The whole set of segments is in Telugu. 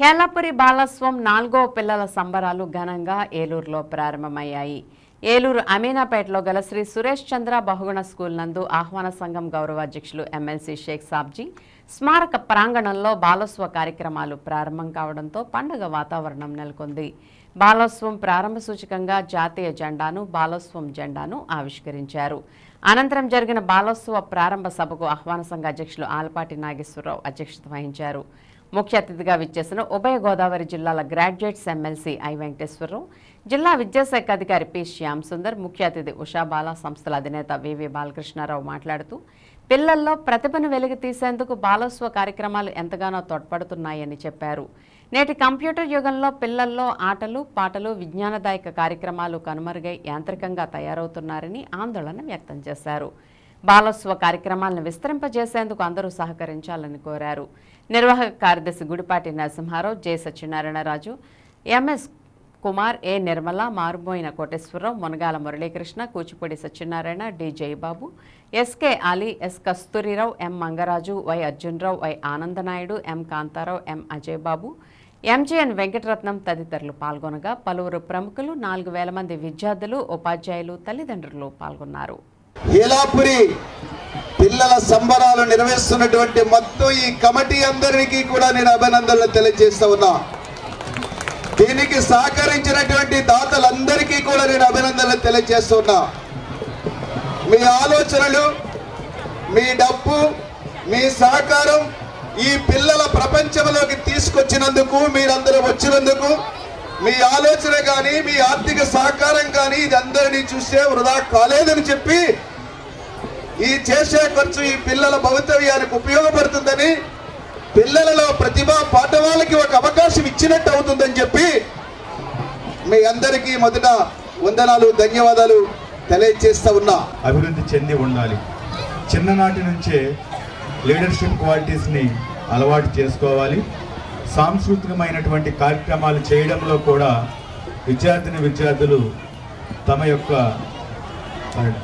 హేలాపురి బాలస్వం నాలుగో పిల్లల సంబరాలు ఘనంగా ఏలూరులో ప్రారంభమయ్యాయి. ఏలూరు అమీనాపేటలో గల శ్రీ సురేష్ చంద్ర బహుగుణ స్కూల్ నందు ఆహ్వాన సంఘం గౌరవ అధ్యక్షులు ఎమ్మెల్సీ షేక్ సాబ్జీ స్మారక ప్రాంగణంలో బాలోత్సవ కార్యక్రమాలు ప్రారంభం కావడంతో పండుగ వాతావరణం నెలకొంది. బాలోత్సవం ప్రారంభ సూచకంగా జాతీయ జెండాను బాలోత్సవం జెండాను ఆవిష్కరించారు. అనంతరం జరిగిన బాలోత్సవ ప్రారంభ సభకు ఆహ్వాన సంఘ అధ్యక్షులు ఆలపాటి నాగేశ్వరరావు అధ్యక్షత వహించారు. ముఖ్య అతిథిగా విచ్చేసిన ఉభయ గోదావరి జిల్లాల గ్రాడ్యుయేట్స్ ఎమ్మెల్సీ ఐ వెంకటేశ్వరరావు జిల్లా విద్యాశాఖ అధికారి పి శ్యామ్ సుందర్ ముఖ్య అతిథి ఉషాబాల సంస్థల అధినేత వివి బాలకృష్ణారావు మాట్లాడుతూ పిల్లల్లో ప్రతిభను వెలికి తీసేందుకు బాలోత్సవ కార్యక్రమాలు ఎంతగానో తోడ్పడుతున్నాయని చెప్పారు. నేటి కంప్యూటర్ యుగంలో పిల్లల్లో ఆటలు పాటలు విజ్ఞానదాయక కార్యక్రమాలు కనుమరుగై యాంత్రికంగా తయారవుతున్నారని ఆందోళన వ్యక్తం చేశారు. బాలోత్సవ కార్యక్రమాలను విస్తరింపజేసేందుకు అందరూ సహకరించాలని కోరారు. నిర్వాహక కార్యదర్శి Gudipati Narasimharao J Satyanarayanaraju MS Kumar A Nirmala Maruboina Koteswararao Munagala Muralikrishna Kuchipudi Satyanarayana D Jayababu SK Ali S Kasturirao M Mangaraju Y Arjunrao Y Anandanaidu M Kantharao M Ajay Babu Venkataratnam తదితరులు పాల్గొనగా పలువురు ప్రముఖులు నాలుగు వేల మంది విద్యార్థులు ఉపాధ్యాయులు తల్లిదండ్రులు పాల్గొన్నారు. ఏలాపురి పిల్లల సంబరాలు నిర్వహిస్తున్నటువంటి మొత్తం ఈ కమిటీ అందరికీ కూడా నేను అభినందనలు తెలియజేస్తా ఉన్నా. దీనికి సహకరించినటువంటి దాతలందరికీ కూడా నేను అభినందనలు తెలియజేస్తున్నా మీ ఆలోచనలు మీ డబ్బు మీ సహకారం ఈ పిల్లల ప్రపంచంలోకి తీసుకొచ్చినందుకు మీరందరూ వచ్చినందుకు మీ ఆలోచన కానీ మీ ఆర్థిక సహకారం కానీ ఇది అందరినీ చూస్తే వృధా కాలేదని చెప్పి ఈ చేసే ఖర్చు ఈ పిల్లల భవితవ్యానికి ఉపయోగపడుతుందని పిల్లలలో ప్రతిభ పాఠవాళ్ళకి ఒక అవకాశం ఇచ్చినట్టు అవుతుందని చెప్పి మీ అందరికీ మొదట వందనాలు ధన్యవాదాలు తెలియజేస్తా ఉన్నా. అభివృద్ధి చెంది ఉండాలి. చిన్ననాటి నుంచే లీడర్షిప్ క్వాలిటీస్ని అలవాటు చేసుకోవాలి. సాంస్కృతికమైనటువంటి కార్యక్రమాలు చేయడంలో కూడా విద్యార్థిని విద్యార్థులు తమ యొక్క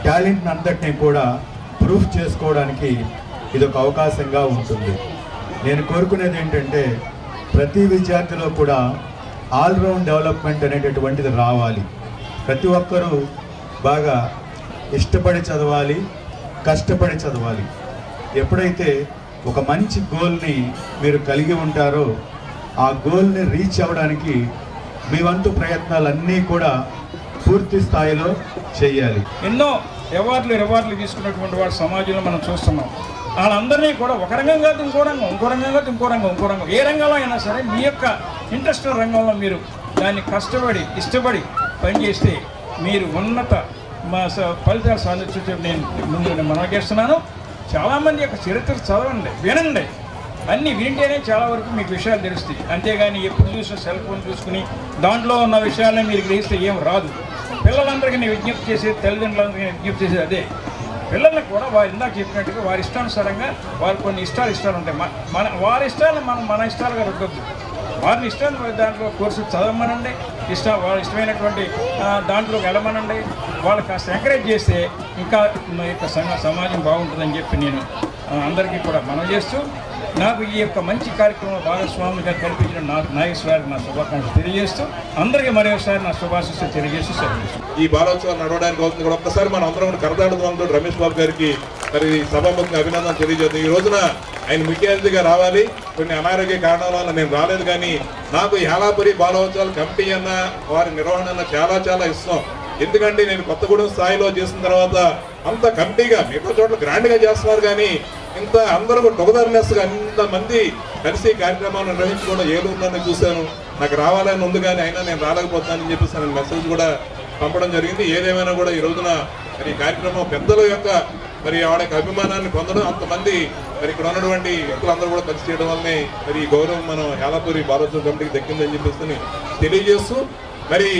టాలెంట్ అంతటిని కూడా ప్రూఫ్ చేసుకోవడానికి ఇది ఒక అవకాశంగా ఉంటుంది. నేను కోరుకునేది ఏంటంటే ప్రతి విద్యార్థిలో కూడా ఆల్రౌండ్ డెవలప్మెంట్ అనేటటువంటిది రావాలి. ప్రతి ఒక్కరూ బాగా ఇష్టపడి చదవాలి కష్టపడి చదవాలి. ఎప్పుడైతే ఒక మంచి గోల్ని మీరు కలిగి ఉంటారో ఆ గోల్ని రీచ్ అవ్వడానికి మీ వంతు ప్రయత్నాలన్నీ కూడా పూర్తి స్థాయిలో చేయాలి. ఎన్నో అవార్డులు రివార్డులు తీసుకున్నటువంటి వాడు సమాజంలో మనం చూస్తున్నాం. వాళ్ళందరినీ కూడా ఒక రంగం కాదు ఇంకో రంగం ఇంకో రంగం కాదు ఇంకో రంగం ఇంకో రంగం. ఏ రంగంలో అయినా సరే మీ యొక్క ఇంట్రెస్ట్ రంగంలో మీరు దాన్ని కష్టపడి ఇష్టపడి పనిచేస్తే మీరు ఉన్నత మా ఫలితాలు సాధించే నేను ముందు నేను చేస్తున్నాను. చాలామంది యొక్క చరిత్ర చదవండి వినండి. అన్నీ వింటేనే చాలా వరకు మీకు విషయాలు తెలుస్తాయి. అంతేగాని ఎప్పుడు చూసినా సెల్ ఫోన్ చూసుకుని దాంట్లో ఉన్న విషయాలను మీరు గ్రహిస్తే ఏం రాదు. పిల్లలందరికీ నేను విజ్ఞప్తి చేసేది తల్లిదండ్రులందరికీ నేను విజ్ఞప్తి చేసేది అదే. పిల్లలకు కూడా వారు ఇందాక చెప్పినట్టుగా వారి ఇష్టానుసారంగా వారు కొన్ని ఇష్టాలు ఇష్టాలు ఉంటాయి మన మన వారి ఇష్టాలను మనం మన ఇష్టాలుగా రుద్దద్దు. వారిని ఇష్టాన్ని దాంట్లో కోర్సు చదవమనండి. ఇష్ట వాళ్ళ ఇష్టమైనటువంటి దాంట్లోకి వెళ్ళమనండి. వాళ్ళు కాస్త ఎంకరేజ్ చేస్తే ఇంకా మా యొక్క సంఘ సమాజం బాగుంటుందని చెప్పి నేను అందరికీ కూడా మనం చేస్తూ నాకు ఈ యొక్క మంచి కార్యక్రమంలో భాగస్వామిగా కల్పించిన నా నాగేశ్వరానికి నా శుభాకాంక్షలు తెలియజేస్తూ అందరికీ మరొకసారి నా శుభాశిస్సు తెలియజేస్తూ సెలవు ఈ బాలోత్సవాలు నడవడానికి అవుతుంది కూడా ఒక్కసారి మనం అందరం కూడా కరదాడుదాంతో రమేష్ బాబు గారికి మరి సభాముఖంగా అభినందన తెలియజేస్తుంది ఈ రోజున ఆయన ముఖ్య అతిథిగా రావాలి. కొన్ని అనారోగ్య కారణాల వల్ల నేను రాలేదు కానీ నాకు యాలాపురి బాలోత్సవాలు కమిటీ అన్న వారి నిర్వహణ చాలా చాలా ఇష్టం. ఎందుకంటే నేను కొత్తగూడెం స్థాయిలో చేసిన తర్వాత అంత కమిటీగా మిగతా చోట్ల గ్రాండ్గా చేస్తున్నారు కానీ ఇంత అందరూ టొగదర్నెస్గా అంత మంది కలిసి ఈ కార్యక్రమాలు నిర్వహించుకోవడం ఏలుందని చూశాను. నాకు రావాలని ఉంది కానీ అయినా నేను రాలేకపోతానని చెప్పేసి నేను మెసేజ్ కూడా పంపడం జరిగింది. ఏదేమైనా కూడా ఈ రోజున మరి ఈ కార్యక్రమం పెద్దల యొక్క మరి ఆవిడ యొక్క అభిమానాన్ని పొందడం అంతమంది మరి ఇక్కడ ఉన్నటువంటి వ్యక్తులందరూ కూడా కలిసి చేయడం వల్లనే మరి ఈ గౌరవం మనం యాలపూరి భారత కమిటీకి దక్కిందని చెప్పేసి తెలియజేస్తూ మరి